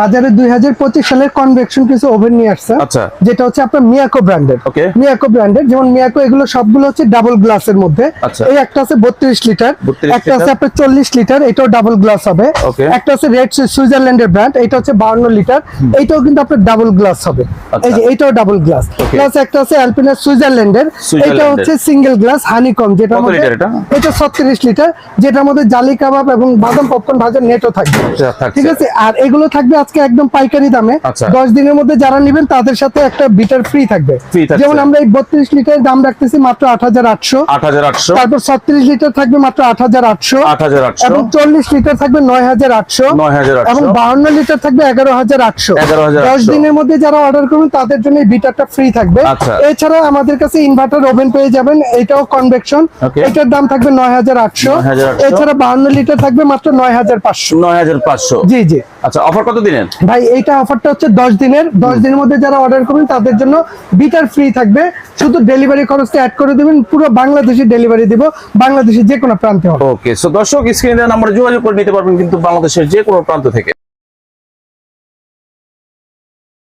বাজারে দুই হাজার পঁচিশ সালের কনভেকশন কিছু ওভেন নিয়ে আসছে আচ্ছা। যেটা হচ্ছে আপনার মিয়াকো ব্র্যান্ডের মিয়াকো ব্র্যান্ডের যেমন মিয়াকো এগুলো সবগুলো হচ্ছে ডাবল গ্লাসের মধ্যে। আচ্ছা। এই একটা আছে বত্রিশ লিটার একটা আছে আপনার চল্লিশ লিটার এটাও ডাবল গ্লাস হবে। একটা আছে রেড সুইজারল্যান্ডের ব্র্যান্ড এটা হচ্ছে বাউন্ন লিটার এইটাও কিন্তু আপনার ডাবল গ্লাস হবে। আচ্ছা। এই যে এইটাও ডাবল গ্লাস প্লাস একটা আছে অ্যালপিনার সুইজারল্যান্ডের এটা হচ্ছে সিঙ্গেল গ্লাস হানিকম যেটা এটা? ছত্রিশ লিটার যেটার মধ্যে জালি কাবাব এবং বাদাম পপকর্ন ভাজার নেটও থাকবে। ঠিক আছে? আর এগুলো থাকবে আজকে একদম পাইকারি দামে আচ্ছা। দশ দিনের মধ্যে যারা নেবেন তাদের সাথে একটা বিটার ফ্রি থাকবে যেমন আমরা এই বত্রিশ লিটার দাম রাখতেছি মাত্র আট হাজার আটশো আট হাজার আটশো তারপর ছত্রিশ লিটার থাকবে মাত্র আট হাজার আটশো আট হাজার আটশো এবং চল্লিশ লিটার থাকবে নয় হাজার আটশো নয় হাজার এবং বাহান্ন লিটার থাকবে এগারো হাজার আটশো 11,800 দশ দিনের মধ্যে যারা অর্ডার করবেন তাদের জন্য এই বিটারটা ফ্রি থাকবে আচ্ছা। এছাড়া আমাদের কাছে ইনভার্টার ওভেন পেয়ে যাবেন এটাও কনভেকশন এটার দাম থাকবে নয় হাজার আটশো এছাড়া বাহান্ন লিটার থাকবে মাত্র নয় হাজার পাঁচশো নয় হাজার পাঁচশো জি জি আচ্ছা অফার কত দিনের? ভাই এইটা অফারটা হচ্ছে দশ দিনের। দশ দিনের মধ্যে যারা অর্ডার করবেন তাদের জন্য বিটার ফ্রি থাকবে। শুধু ডেলিভারি খরচটা অ্যাড করে দিবেন পুরো বাংলাদেশে ডেলিভারি দিব বাংলাদেশের যে কোনো প্রান্তে ওকে সো দর্শক স্ক্রিনে দেওয়া নাম্বারে যোগাযোগ করে নিতে পারবেন কিন্তু বাংলাদেশের যে কোনো প্রান্ত থেকে।